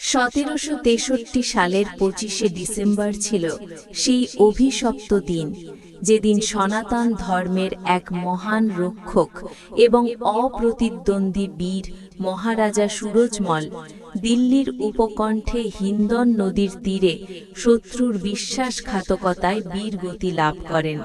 সতেরোশো তেষট্টি সালের পঁচিশে ডিসেম্বর ছিল সেই অভিশপ্ত দিন, যেদিন সনাতন ধর্মের এক মহান রক্ষক এবং অপ্রতিদ্বন্দ্বী বীর মহারাজা সুরজমল দিল্লির উপকণ্ঠে হিন্দন নদীর তীরে শত্রুর বিশ্বাসঘাতকতায় বীরগতি লাভ করেন।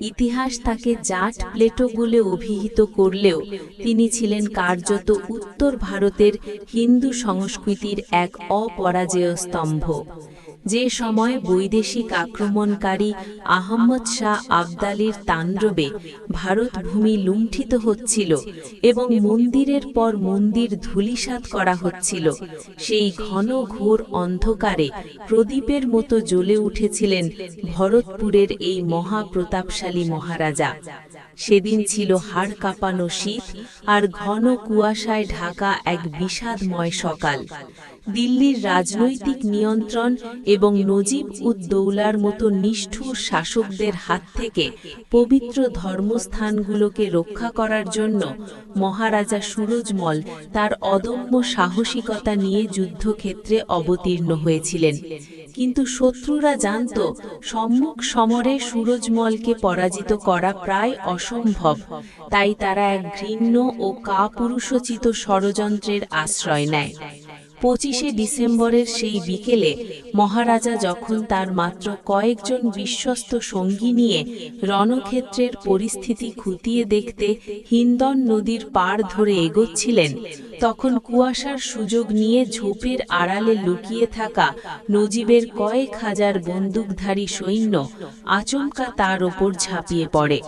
ইতিহাস তাকে জাট প্লেটো বলে অভিহিত করলেও তিনি ছিলেন কার্যত উত্তর ভারতের হিন্দু সংস্কৃতির এক অপরাজেয় স্তম্ভ। যে সময় বৈদেশিক আক্রমণকারী আহম্মদ শাহ আবদালির তাণ্ডবে ভারতভূমি লুণ্ঠিত হচ্ছিল এবং মন্দিরের পর মন্দির ধূলিসাৎ করা হচ্ছিল। সেই ঘন ঘোর অন্ধকারে প্রদীপের মতো জ্বলে উঠেছিলেন ভরতপুরের এই মহাপ্রতাপশালী মহারাজা। সেদিন ছিল হাড় কাঁপানো শীত আর ঘন কুয়াশায় ঢাকা এক বিষাদময় সকাল। দিল্লির রাজনৈতিক নিয়ন্ত্রণ এবং নজিব উদ্দৌলার মতো নিষ্ঠুর শাসকদের হাত থেকে পবিত্র ধর্মস্থানগুলোকে রক্ষা করার জন্য মহারাজা সুরজমল তার অদম্য সাহসিকতা নিয়ে যুদ্ধক্ষেত্রে অবতীর্ণ হয়েছিলেন। কিন্তু শত্রুরা জানত, সম্মুখ সমরে সুরজমলকে পরাজিত করা প্রায় অসম্ভব। তাই তারা এক ঘৃণ্য ও কাপুরুষোচিত ষড়যন্ত্রের আশ্রয় নেয়। পঁচিশে ডিসেম্বরের সেই বিকেলে মহারাজা যখন তার মাত্র কয়েকজন বিশ্বস্ত সঙ্গী নিয়ে রণক্ষেত্রের পরিস্থিতি খুঁটিয়ে দেখতে হিন্দন নদীর পাড় ধরে এগোচ্ছিলেন, তখন কুয়াশার সুযোগ নিয়ে ঝোপের আড়ালে লুকিয়ে থাকা নজিবের কয়েক হাজার বন্দুকধারী সৈন্য আচমকা তার ওপর ঝাঁপিয়ে পড়ে।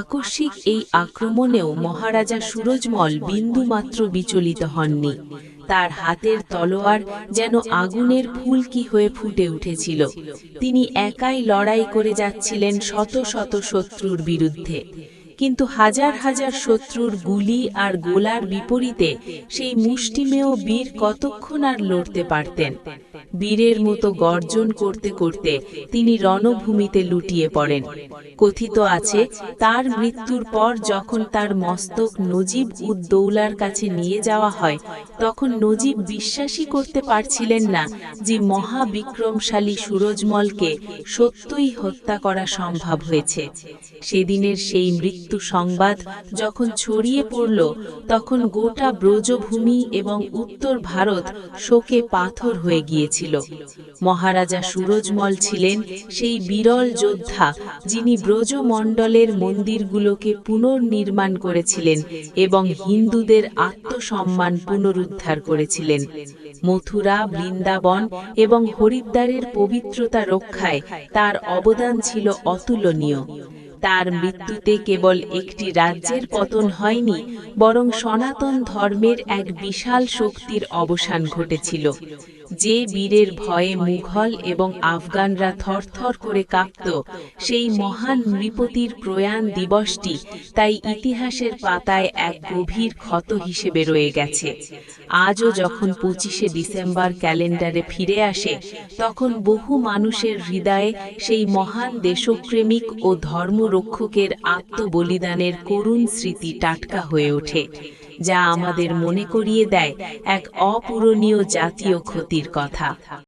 আকস্মিক এই আক্রমণেও মহারাজা সুরজমল বিন্দুমাত্র বিচলিত হননি। তার হাতের তলোয়ার যেন আগুনের ফুলকি হয়ে ফুটে উঠেছিল। তিনি একাই লড়াই করে যাচ্ছিলেন শত শত শত্রুর বিরুদ্ধে। কিন্তু হাজার হাজার শত্রুর গুলি আর গোলার বিপরীতে সেই মুষ্টিমেয় বীর কতক্ষণ আর লড়তে পারতেন? বীরের মতো গর্জন করতে করতে তিনি রণভূমিতে লুটিয়ে পড়েন। কথিত আছে, তার মৃত্যুর পর যখন তার মস্তক নজিব উদ্দৌলার কাছে নিয়ে যাওয়া হয়, তখন নজিব বিশ্বাসই করতে পারছিলেন না যে মহাবিক্রমশালী সুরজমলকে সত্যই হত্যা করা সম্ভব হয়েছে। সেদিনের সেই মৃত্যু সংবাদ যখন ছড়িয়ে পড়ল, তখন গোটা ব্রজভূমি এবং উত্তর ভারত শোকে পাথর হয়ে গিয়েছিল। মহারাজা সুরজমল ছিলেন সেই বিরল যোদ্ধা যিনি ব্রজমণ্ডলের মন্দিরগুলোকে পুনর্নির্মাণ করেছিলেন এবং হিন্দুদের আত্মসম্মান পুনরুদ্ধার করেছিলেন। মথুরা, বৃন্দাবন এবং হরিদ্বারের পবিত্রতা রক্ষায় তার অবদান ছিল অতুলনীয়। তার মৃত্যুতে কেবল একটি রাজ্যের পতন হয়নি, বরং সনাতন ধর্মের এক বিশাল শক্তির অবসান ঘটেছিল। যে বীরের ভয়ে মুঘল এবং আফগানরা থরথর করে কাঁপত, সেই মহান নৃপতির প্রয়াণ দিবসটি তাই ইতিহাসের পাতায় এক গভীর ক্ষত হিসেবে রয়ে গেছে। আজও যখন পঁচিশে ডিসেম্বর ক্যালেন্ডারে ফিরে আসে, তখন বহু মানুষের হৃদয়ে সেই মহান দেশপ্রেমিক ও ধর্মরক্ষকের আত্মবলিদানের করুণ স্মৃতি টাটকা হয়ে ওঠে। যা আমাদের মনে করিয়ে দেয় এক অপূরণীয় জাতীয় ক্ষতির কথা।